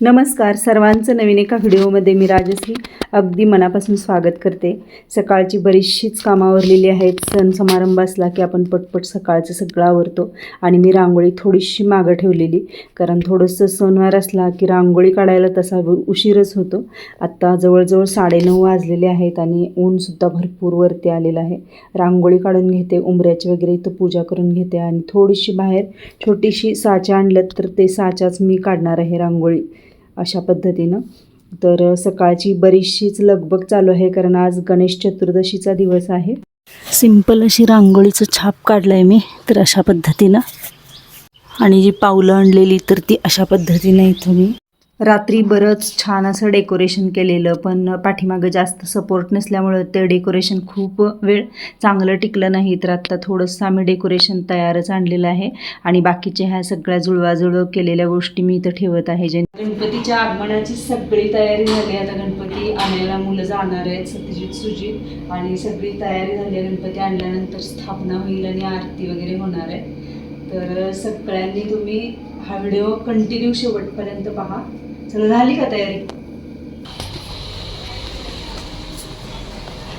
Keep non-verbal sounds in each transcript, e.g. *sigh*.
नमस्कार. सर्वांचं नवीन एका व्हिडिओमध्ये मी राजश्री. अगदी मनापासून स्वागत करते. सकाळची बरीचशीच कामं आवरलेली आहेत. सण समारंभ असला की आपण पटपट सकाळचं सगळं आवरतो आणि मी रांगोळी थोडीशी मागं ठेवलेली. कारण थोडंसं सणवार असला की रांगोळी काढायला तसा उशीरच होतो. आत्ता जवळजवळ साडेनऊ वाजलेले आहेत आणि ऊनसुद्धा भरपूर वरती आलेलं आहे. रांगोळी काढून घेते उंबऱ्याची वगैरे इथं पूजा करून घेते आणि थोडीशी बाहेर छोटीशी साचा आणलं तर ते साचाच मी काढणार आहे रांगोळी. अशा पद्धतीनं. तर सकाळची बरीचशीच लगबग चालू आहे कारण आज गणेश चतुर्दशीचा दिवस आहे. सिंपल अशी रांगोळीचं छाप काढलं आहे मी तर अशा पद्धतीनं. आणि जी पावलं आणलेली तर ती अशा पद्धतीनं इथं मी रात्री बरंच छान असं डेकोरेशन केलेलं पण पाठीमागं जास्त सपोर्ट नसल्यामुळं ते डेकोरेशन खूप वेळ चांगलं टिकलं नाही. तर आत्ता थोडंसं आम्ही डेकोरेशन तयारच आणलेलं आहे. आणि बाकीच्या ह्या सगळ्या जुळवाजुळव केलेल्या गोष्टी मी इथं ठेवत आहे. जे गणपतीच्या आगमनाची सगळी तयारी झाली. आता गणपती आणायला मुलं जाणार आहेत सत्यजित सुजित. आणि सगळी तयारी झाली आहे. गणपती आणल्यानंतर स्थापना होईल आणि आरती वगैरे होणार आहे. तर सगळ्यांनी तुम्ही हा व्हिडिओ कंटिन्यू शेवटपर्यंत पहा. चला झाली का तयारी?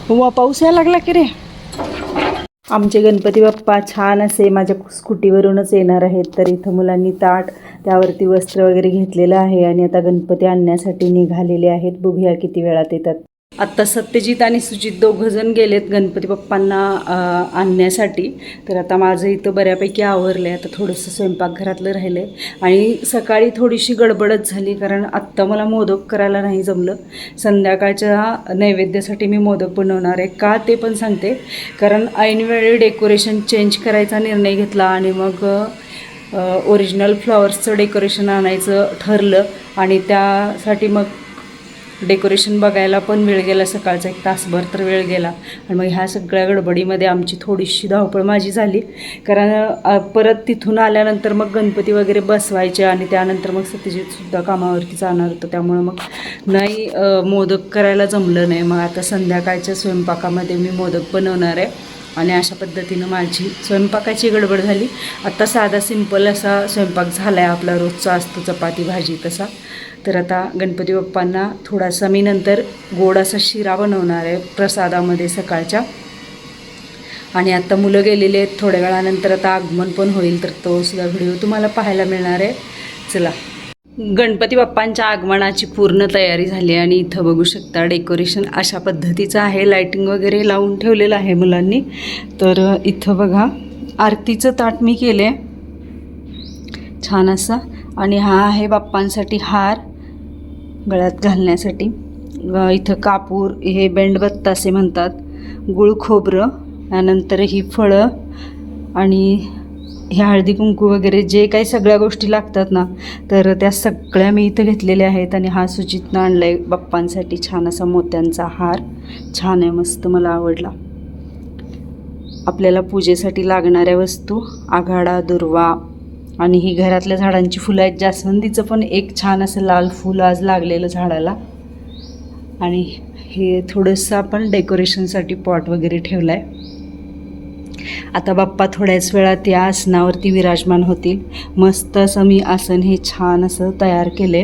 वा पाऊस यायला लागला की रे? आमचे गणपती बाप्पा छान असे माझ्या स्कूटीवरूनच येणार आहेत तर इथं मुलांनी ताट त्यावरती वस्त्र वगैरे घेतलेलं आहे आणि आता गणपती आणण्यासाठी निघालेले आहेत. बघूया किती वेळात येतात. आत्ता सत्यजित आणि सुजित दोघंजण गेलेत गणपती बाप्पांना आणण्यासाठी. तर आता माझं इथं बऱ्यापैकी आवरलं आहे आता थोडंसं स्वयंपाकघरातलं राहिलं आहे आणि सकाळी थोडीशी गडबडच झाली कारण आत्ता मला मोदक करायला नाही जमलं. संध्याकाळच्या नैवेद्यासाठी मी मोदक बनवणार आहे. का ते पण सांगते. कारण ऐनवेळी डेकोरेशन चेंज करायचा निर्णय घेतला आणि मग ओरिजिनल फ्लॉवर्सचं डेकोरेशन आणायचं ठरलं. आणि त्यासाठी मग डेकोरेशन बघायला पण वेळ गेला सकाळचा एक तासभर तर वेळ गेला. आणि मग ह्या सगळ्या गडबडीमध्ये आमची थोडीशी धावपळ माझी झाली. कारण परत तिथून आल्यानंतर मग गणपती वगैरे बसवायचे आणि त्यानंतर मग सत्यजितसुद्धा कामावरती जाणार होतं. त्यामुळं मग नाही मोदक करायला जमलं नाही. मग आता संध्याकाळच्या स्वयंपाकामध्ये मी मोदक बनवणार आहे. आणि अशा पद्धतीनं माझी स्वयंपाकाची गडबड झाली. आत्ता साधा सिंपल असा स्वयंपाक झाला आहे आपला रोजचा असतो चपाती भाजी तसा. तर आता गणपती बाप्पांना थोडासा मी नंतर गोड असा शिरा बनवणार आहे प्रसादामध्ये सकाळच्या. आणि आता मुलं गेलेले आहेत थोड्या वेळानंतर आता आगमन पण होईल तर तो सुद्धा व्हिडिओ तुम्हाला पाहायला मिळणार आहे. चला. गणपती बाप्पांच्या आगमनाची पूर्ण तयारी झाली आणि इथं बघू शकता डेकोरेशन अशा पद्धतीचं आहे. लाईटिंग वगैरे लावून ठेवलेलं आहे मुलांनी. तर इथं बघा आरतीचं ताट मी केलं आहे छान असा. आणि हा आहे बाप्पांसाठी हार. गळ्यात घालण्यासाठी. इथं कापूर हे बेंडबत्तासे म्हणतात. गुळ खोबरं त्यानंतर ही फळं आणि हे हळदी कुंकू वगैरे जे काही सगळ्या गोष्टी लागतात ना तर त्या सगळ्या मी इथं घेतलेल्या आहेत आणि हा सुचितनं आणला आहे बाप्पांसाठी छान असा मोत्यांचा हार. छान आहे मस्त मला आवडला. आपल्याला पूजेसाठी लागणाऱ्या वस्तू आघाडा दुर्वा आणि ही घरातल्या झाडांची फुलं आहेत. जास्वंदीचं पण एक छान असं लाल फुल आज लागलेलं झाडाला. आणि हे थोडंसं आपण डेकोरेशनसाठी पॉट वगैरे ठेवलं आहे आता बाप्पा थोड्याच वेळात या आसनावरती विराजमान होतील. मस्त असं मी आसन हे छान असं तयार केले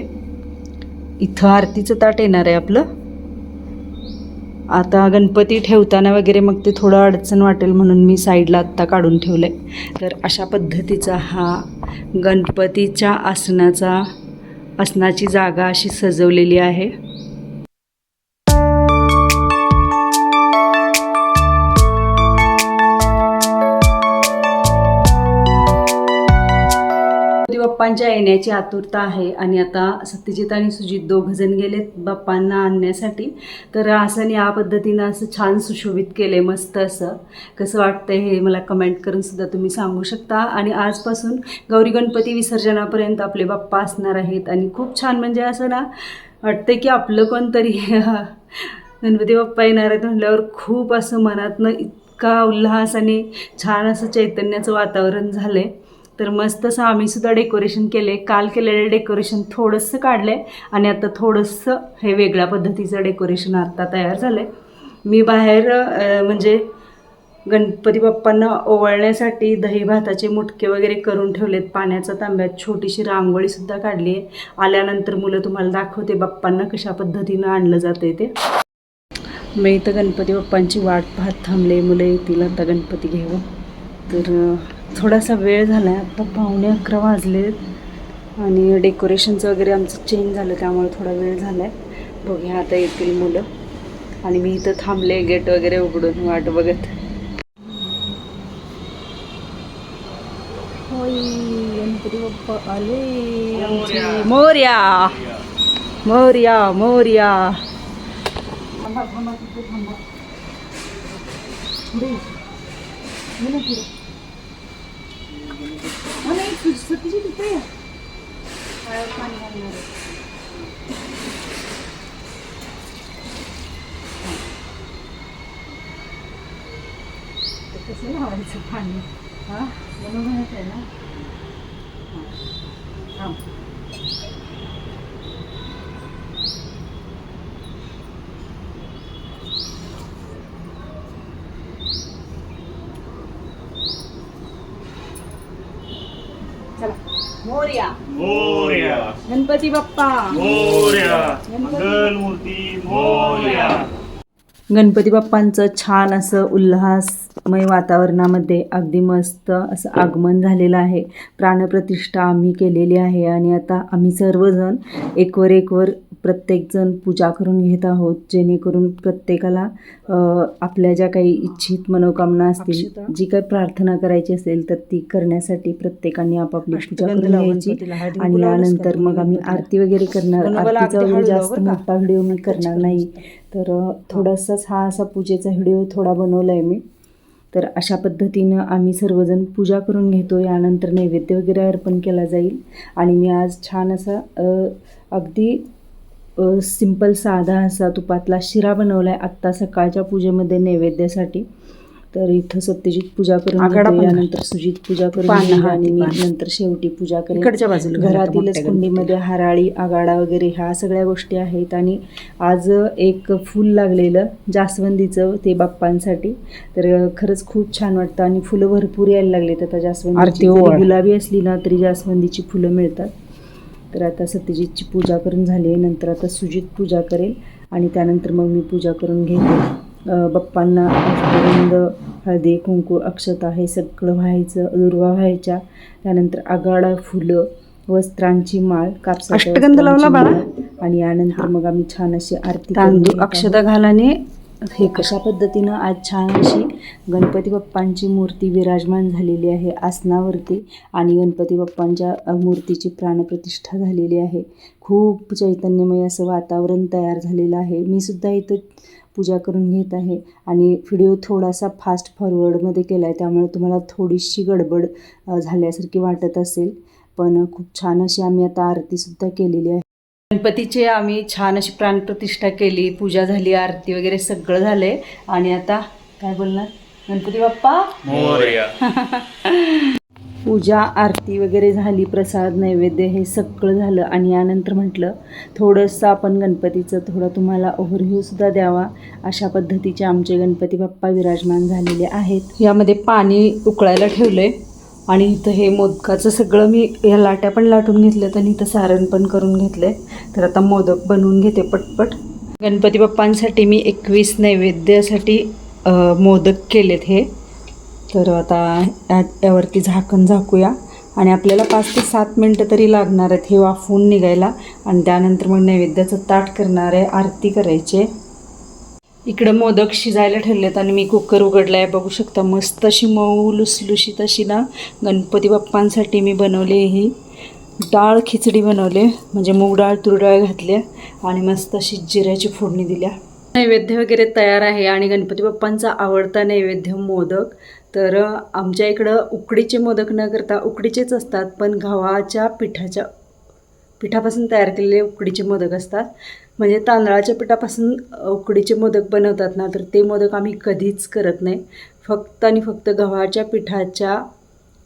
इथं आरतीचं ताट येणार आहे आपलं. आता गणपती ठेवताना वगैरे मग ते थोडं अडचण वाटेल म्हणून मी साईडला आत्ता काढून ठेवलं आहे तर अशा पद्धतीचा हा गणपतीच्या आसनाचा आसनाची जागा अशी सजवलेली आहे. बाप्पांच्या येण्याची आतुरता आहे. आणि आता सत्यजित आणि सुजित दोघ जण गेलेत बाप्पांना आणण्यासाठी. तर असं या पद्धतीनं असं छान सुशोभित केले मस्त असं. कसं वाटतंय हे मला कमेंट करून सुद्धा तुम्ही सांगू शकता. आणि आजपासून गौरी गणपती विसर्जनापर्यंत आपले बाप्पा असणार आहेत. आणि खूप छान म्हणजे असं ना वाटतं की आपलं कोणतरी *laughs* गणपती बाप्पा येणार आहेत म्हटल्यावर खूप असं मनातनं इतका उल्हास आणि छान असं चैतन्याचं वातावरण झालं आहे तर मस्त असं आम्ही सुद्धा डेकोरेशन केले. काल केलेलं डेकोरेशन थोडंसं काढलं आहे आणि आता थोडंसं हे वेगळ्या पद्धतीचं डेकोरेशन आता तयार झालं आहे मी बाहेर म्हणजे गणपती बाप्पांना ओवाळण्यासाठी दही भाताचे मुटके वगैरे करून ठेवलेत. पाण्याचा तांब्यात छोटीशी रांगोळीसुद्धा काढली आहे. आल्यानंतर मुलं तुम्हाला दाखवते बाप्पांना कशा पद्धतीनं आणलं जातं ते. मी इथं गणपती बाप्पांची वाट पाहत थांबले. मुलं येतील आता गणपती घेऊन तर थोडासा वेळ झाला आहे आता पावणे अकरा वाजलेत आणि डेकोरेशनचं वगैरे आमचं चेंज झालं त्यामुळे थोडा वेळ झाला आहे बघूया आता येतील मुलं. आणि मी इथं थांबले गेट वगैरे उघडून वाट बघत. होय बाप्पा आले. मोर्या. मोर्या मोर्या. थांबा थांबा तिथे थांबा. नाही, तू- सतीशी तिथे. पायावर पाणी घालणार कसं लावायचं पाणी? हा? बनवून माहीत आहे ना? हा. मोर्या. मोर्या. गणपती बाप्पा. मोर्या. मंगलमूर्ती मोर्या. गणपती बाप्पांचं छान असं उल्हासमय वातावरणामध्ये अगदी मस्त असं आगमन झालेलं आहे. प्राणप्रतिष्ठा आम्ही केलेली आहे आणि आता आम्ही सर्वजण एकवर एकवर प्रत्येकजण पूजा करून घेत आहोत जेणेकरून प्रत्येकाला आपल्या ज्या काही इच्छित मनोकामना असतील. जी काही प्रार्थना करायची असेल तर ती करण्यासाठी प्रत्येकाने आपापली पूजा करून घ्यायची. आणि यानंतर मग आम्ही. आरती वगैरे करणार. आरतीचा जास्त? मोठा व्हिडिओ मी करणार नाही. तर थोडासाच हा असा पूजेचा व्हिडिओ थोडा बनवला आहे मी. तर अशा पद्धतीनं आम्ही सर्वजण पूजा करून घेतो. यानंतर नैवेद्य वगैरे अर्पण केला जाईल. आणि मी आज छान असा अगदी सिंपल साधा असा तुपातला शिरा बनवला आहे आत्ता सकाळच्या पूजेमध्ये नैवेद्यासाठी. तर इथं सत्यजित पूजा करून यानंतर सुजित पूजा करून आणि मी. नंतर शेवटी पूजा करेन. इकडच्या बाजूला घरात घरातीलच कुंडीमध्ये हराळी आगाडा वगैरे ह्या सगळ्या गोष्टी आहेत आणि आज एक फूल लागलेलं जास्वंदीचं ते बाप्पांसाठी. तर खरंच खूप छान वाटतं आणि फुलं भरपूर यायला लागलेत. आता ओवाळ. गुलाबी असली ना तरी जास्वंदीची फुलं मिळतात. तर आता सत्यजितची पूजा करून झाली आहे नंतर आता सुजित पूजा करेल आणि त्यानंतर मग मी पूजा करून घेते बाप्पांना अष्टगंध हळदी कुंकू अक्षता हे सगळं व्हायचं दुर्वा व्हायच्या त्यानंतर आगाडा फुलं वस्त्रांची माळ कापसाच्या अष्टगंध लावला बाळा? आणि यानंतर मग आम्ही छान अशी आरती तांदूळ. अक्षता घालाने हे कशा पद्धतीनं आज छान अशी गणपती बाप्पांची मूर्ती विराजमान झालेली आहे आसनावरती आणि गणपती बाप्पांच्या मूर्तीची प्राणप्रतिष्ठा झालेली आहे. खूप चैतन्यमय असं वातावरण तयार झालेलं आहे. मी सुद्धा इथं पूजा करून घेत आहे आणि व्हिडिओ थोडासा फास्ट फॉरवर्डमध्ये केला आहे त्यामुळे तुम्हाला थोडीशी गडबड झाल्यासारखी वाटत असेल. पण खूप छान अशी आम्ही आता आरतीसुद्धा केलेली आहे. गणपतीची आम्ही छान अशी प्राणप्रतिष्ठा केली पूजा झाली आरती वगैरे सगळं झालंय. आणि आता काय बोलणार? गणपती बाप्पा? मोर्या. *laughs* पूजा आरती वगैरे झाली प्रसाद नैवेद्य हे सगळं झालं. आणि यानंतर म्हटलं थोडंसं आपण गणपतीचं थोडं तुम्हाला ओव्हरव्ह्यूसुद्धा द्यावा. अशा पद्धतीचे आमचे गणपती बाप्पा विराजमान झालेले आहेत. यामध्ये पाणी उकळायला ठेवलं आहे आणि इथं हे मोदकाचं सगळं मी या लाट्या पण लाटून घेतल्यात आणि इथं सारण पण करून घेतलं आहे तर आता मोदक बनवून घेते पटपट. गणपती बाप्पांसाठी मी एकवीस नैवेद्यासाठी मोदक केलेत हे. तर आता या- यावरती झाकण झाकूया. आणि आपल्याला पाच ते सात मिनटं तरी लागणार आहेत हे वाफवून निघायला. आणि त्यानंतर मग नैवेद्याचं ताट करणार आहे आरती करायचे इकडं मोदक शिजायला ठेवलेत आणि मी कुकर उघडला आहे बघू शकता मस्त अशी मऊ लुसलुशीत अशी ना गणपती बाप्पांसाठी मी बनवली ही. डाळ खिचडी बनवले म्हणजे मूग डाळ तूर डाळ घातल्या आणि मस्त अशी जिऱ्याची फोडणी दिल्या. नैवेद्य वगैरे तयार आहे आणि गणपती बाप्पांचा आवडता नैवेद्य मोदक. तर आमच्या इकडं उकडीचे मोदक न करता उकडीचेच असतात पण गव्हाच्या पिठाच्या पिठापासून तयार केलेले उकडीचे मोदक असतात. म्हणजे तांदळाच्या पिठापासून उकडीचे मोदक बनवतात ना तर ते मोदक आम्ही कधीच करत नाही. फक्त आणि फक्त गव्हाच्या पिठाच्या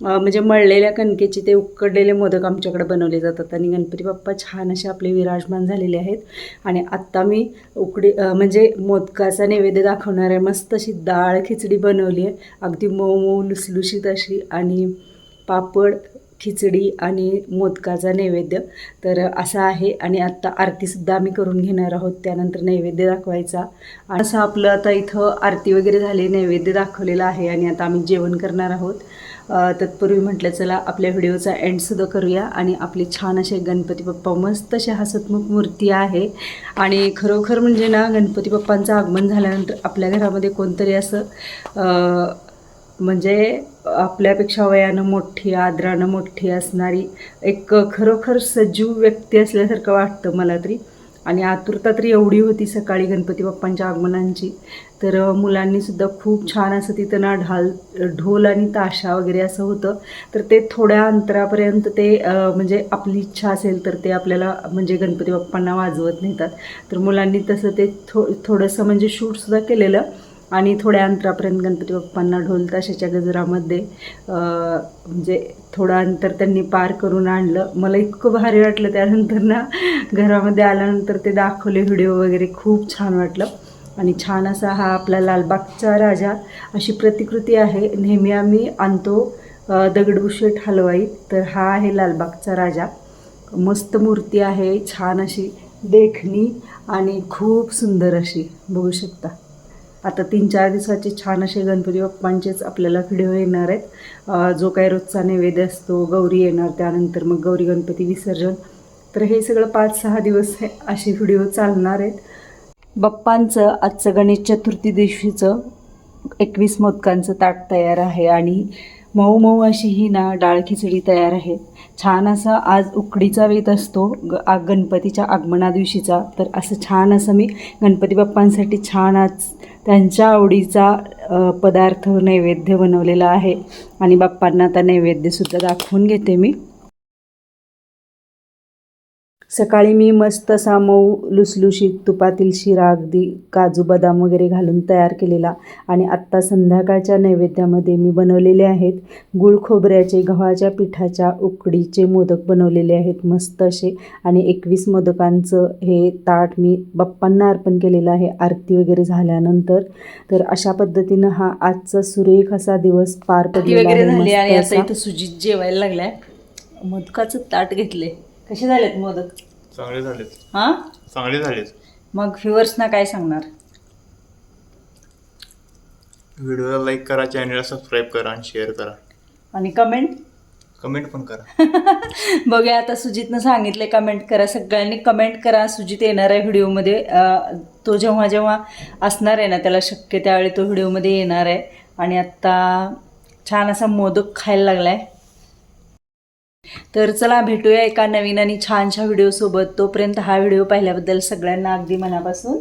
म्हणजे मळलेल्या कणकेचे ते उकडलेले मोदक आमच्याकडे बनवले जातात. आणि गणपती बाप्पा छान असे आपले विराजमान झालेले आहेत. आणि आत्ता मी उकडी म्हणजे मोदकाचा नैवेद्य दाखवणार आहे. मस्त अशी डाळ खिचडी बनवली आहे. अगदी मऊ मऊ लुसलुशीत अशी आणि पापड खिचडी आणि मोदकाचा नैवेद्य. तर असं आहे आणि आत्ता आरतीसुद्धा आम्ही करून घेणार आहोत. त्यानंतर नैवेद्य दाखवायचा. आणि असं आपलं आता इथं आरती वगैरे झाली नैवेद्य दाखवलेला आहे आणि आता आम्ही जेवण करणार आहोत. तत्पूर्वी म्हटलं चला आपल्या व्हिडिओचा एंडसुद्धा करूया आणि आपले छान असे गणपती बाप्पा मस्त अशा हसतमुख मूर्ती आहे. आणि खरोखर म्हणजे ना गणपती बाप्पांचं आगमन झाल्यानंतर आपल्या घरामध्ये कोणतरी असं म्हणजे आपल्यापेक्षा वयानं मोठी आदरानं मोठी असणारी एक खरोखर सजीव व्यक्ती असल्यासारखं वाटतं मला तरी. आणि आतुरता तरी एवढी होती सकाळी गणपती बाप्पांच्या आगमनांची. तर मुलांनीसुद्धा खूप छान असं तिथं ना ढाल ढोल आणि ताशा वगैरे असं होतं. तर ते थोड्या अंतरापर्यंत ते म्हणजे आपली इच्छा असेल तर ते आपल्याला म्हणजे गणपती बाप्पांना वाजवत नेतात. तर मुलांनी तसं ते थो थोडंसं म्हणजे शूटसुद्धा केलेलं. आणि थोड्या अंतरापर्यंत गणपती बाप्पांना ढोल ताशाच्या गजरामध्ये म्हणजे थोडं अंतर त्यांनी पार करून आणलं. मला इतकं भारी वाटलं त्यानंतर ना घरामध्ये आल्यानंतर ते दाखवले व्हिडिओ वगैरे. खूप छान वाटलं. आणि छान असा हा आपला लालबागचा राजा अशी प्रतिकृती आहे. नेहमी आम्ही आणतो अ, दगडूशेठ हलवाई. तर हा आहे लालबागचा राजा. मस्त मूर्ती आहे छान अशी देखणी आणि खूप सुंदर अशी. बघू शकता. आता तीन चार दिवसाचे छान असे गणपती बाप्पांचेच आपल्याला व्हिडिओ येणार आहेत. जो काही रोजचा नैवेद्य असतो गौरी येणार त्यानंतर मग गौरी गणपती विसर्जन. तर हे सगळं पाच सहा दिवस असे व्हिडिओ चालणार आहेत. बाप्पांचं आजचं गणेश चतुर्थी दिवशीचं एकवीस मोदकांचं ताट तयार आहे आणि मऊ मऊ अशी ही ना डाळ खिचडी तयार आहे. छान असा आज उकडीचा वेत असतो ग गणपतीच्या आगमना दिवशीचा. तर असं छान असं मी गणपती बाप्पांसाठी छान आज त्यांच्या आवडीचा पदार्थ नैवेद्य बनवलेला आहे. आणि बाप्पांना आता नैवेद्यसुद्धा दाखवून घेते मी. सकाळी मी मस्त असा मऊ लुसलुशीत तुपातील शिरा अगदी काजू बदाम वगैरे घालून तयार केलेला. आणि आत्ता संध्याकाळच्या नैवेद्यामध्ये मी बनवलेले आहेत गुळ खोबऱ्याचे गव्हाच्या पिठाच्या उकडीचे मोदक बनवलेले आहेत मस्त असे. आणि एकवीस मोदकांचं हे ताट मी बाप्पांना अर्पण केलेलं आहे आरती वगैरे झाल्यानंतर. तर अशा पद्धतीनं हा आजचा सुरेख असा दिवस पार पडलेला वगैरे आहे आणि आता असा. इथं सुजित जेवायला लागलाय. मोदकाचं ताट घेतले कसे झालेत मोदक? चांगले झालेत. हा? चांगले झालेत. मग व्ह्युअर्सना काय सांगणार? व्हिडिओला लाईक करा चॅनलला सबस्क्राईब करा आणि शेअर करा. आणि कमेंट? कमेंट पण करा. *laughs* बघा आता सुजितनं सांगितले कमेंट करा. सगळ्यांनी कमेंट करा. सुजित येणार आहे व्हिडिओमध्ये. अं, तो जेव्हा जेव्हा असणार आहे ना त्याला शक्य त्यावेळी तो व्हिडिओमध्ये येणार आहे. आणि आत्ता छान असा मोदक खायला लागलाय. तर चला भेटूया एका नवीन आणि छानशा व्हिडिओसोबत तोपर्यंत हा व्हिडिओ पाहिल्याबद्दल सगळ्यांना अगदी मनापासून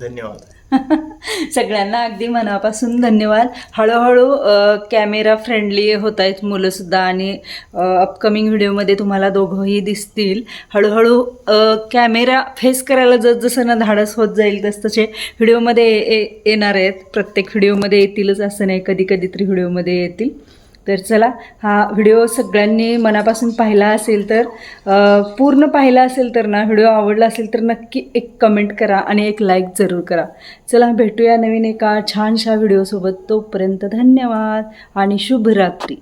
धन्यवाद. *laughs* सगळ्यांना अगदी मनापासून धन्यवाद. हळूहळू कॅमेरा फ्रेंडली होत आहेत मुलंसुद्धा आणि अपकमिंग व्हिडिओमध्ये तुम्हाला दोघंही दिसतील. हळूहळू कॅमेरा फेस करायला जसजसं ना धाडस होत जाईल तसतसे व्हिडिओमध्ये येणार आहेत. प्रत्येक व्हिडिओमध्ये येतीलच असं नाही कधी कधीतरी व्हिडिओमध्ये येतील. तर चला हा व्हिडिओ सगळ्यांनी मनापासून पाहिला असेल तर पूर्ण पाहिला असेल तर ना व्हिडिओ आवडला असेल तर नक्की एक कमेंट करा आणि एक लाईक जरूर करा. चला भेटूया नवीन एका छानशा व्हिडिओसोबत तोपर्यंत धन्यवाद आणि शुभरात्री.